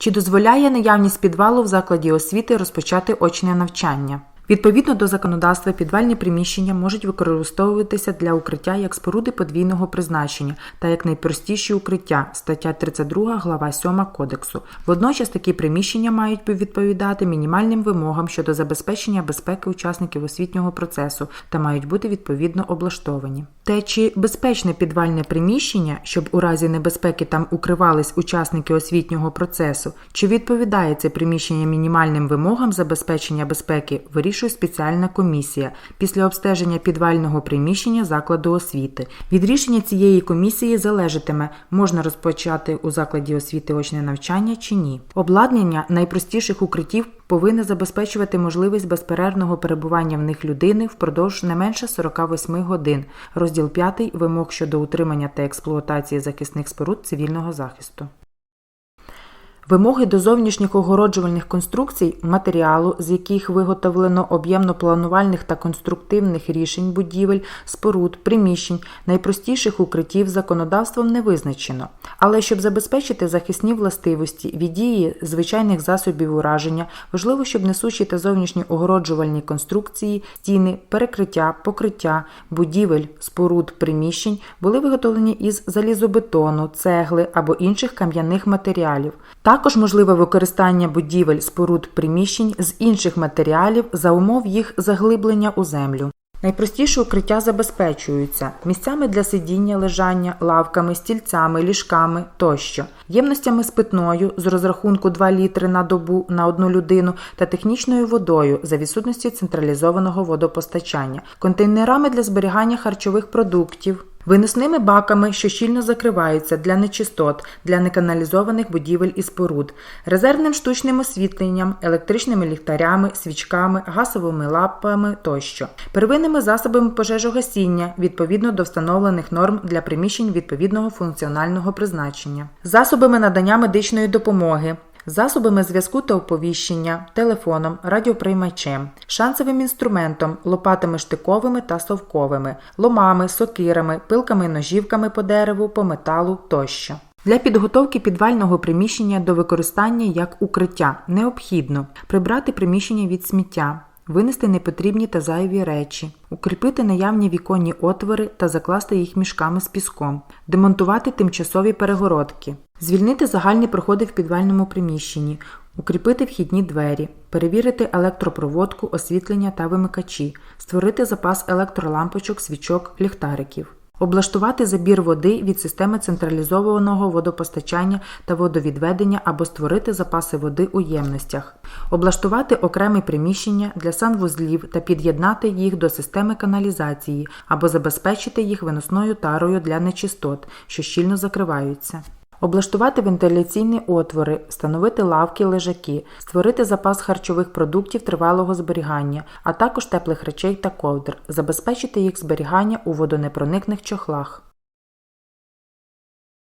Чи дозволяє наявність підвалу в закладі освіти розпочати очне навчання? Відповідно до законодавства, підвальні приміщення можуть використовуватися для укриття як споруди подвійного призначення та як найпростіші укриття стаття 32 глава 7 кодексу. Водночас такі приміщення мають відповідати мінімальним вимогам щодо забезпечення безпеки учасників освітнього процесу та мають бути відповідно облаштовані. Те, чи безпечне підвальне приміщення, щоб у разі небезпеки там укривались учасники освітнього процесу, чи відповідає це приміщення мінімальним вимогам забезпечення безпеки, вирішує спеціальна комісія після обстеження підвального приміщення закладу освіти. Від рішення цієї комісії залежатиме, можна розпочати у закладі освіти очне навчання чи ні. Обладнання найпростіших укриттів повинне забезпечувати можливість безперервного перебування в них людини впродовж не менше 48 годин. Розділ 5 вимог щодо утримання та експлуатації захисних споруд цивільного захисту. Вимоги до зовнішніх огороджувальних конструкцій, матеріалу, з яких виготовлено об'ємно-планувальних та конструктивних рішень будівель, споруд, приміщень, найпростіших укриттів законодавством не визначено. Але щоб забезпечити захисні властивості від дії звичайних засобів ураження, важливо, щоб несучі та зовнішні огороджувальні конструкції, стіни, перекриття, покриття, будівель, споруд, приміщень були виготовлені із залізобетону, цегли або інших кам'яних матеріалів. Також можливе використання будівель, споруд, приміщень з інших матеріалів за умов їх заглиблення у землю. Найпростіші укриття забезпечуються місцями для сидіння, лежання, лавками, стільцями, ліжками тощо, ємностями з питною з розрахунку 2 літри на добу на одну людину та технічною водою за відсутності централізованого водопостачання, контейнерами для зберігання харчових продуктів. Виносними баками, що щільно закриваються для нечистот, для неканалізованих будівель і споруд, резервним штучним освітленням, електричними ліхтарями, свічками, газовими лапами тощо, первинними засобами пожежогасіння відповідно до встановлених норм для приміщень відповідного функціонального призначення, засобами надання медичної допомоги. Засобами зв'язку та оповіщення, телефоном, радіоприймачем, шансовим інструментом, лопатами штиковими та совковими, ломами, сокирами, пилками, ножівками по дереву, по металу тощо. Для підготовки підвального приміщення до використання як укриття необхідно прибрати приміщення від сміття, винести непотрібні та зайві речі, укріпити наявні віконні отвори та закласти їх мішками з піском, демонтувати тимчасові перегородки, звільнити загальні проходи в підвальному приміщенні, укріпити вхідні двері, перевірити електропроводку, освітлення та вимикачі, створити запас електролампочок, свічок, ліхтариків. Облаштувати забір води від системи централізованого водопостачання та водовідведення або створити запаси води у ємностях, облаштувати окремі приміщення для санвузлів та під'єднати їх до системи каналізації або забезпечити їх виносною тарою для нечистот, що щільно закриваються. Облаштувати вентиляційні отвори, встановити лавки, лежаки, створити запас харчових продуктів тривалого зберігання, а також теплих речей та ковдр, забезпечити їх зберігання у водонепроникних чохлах.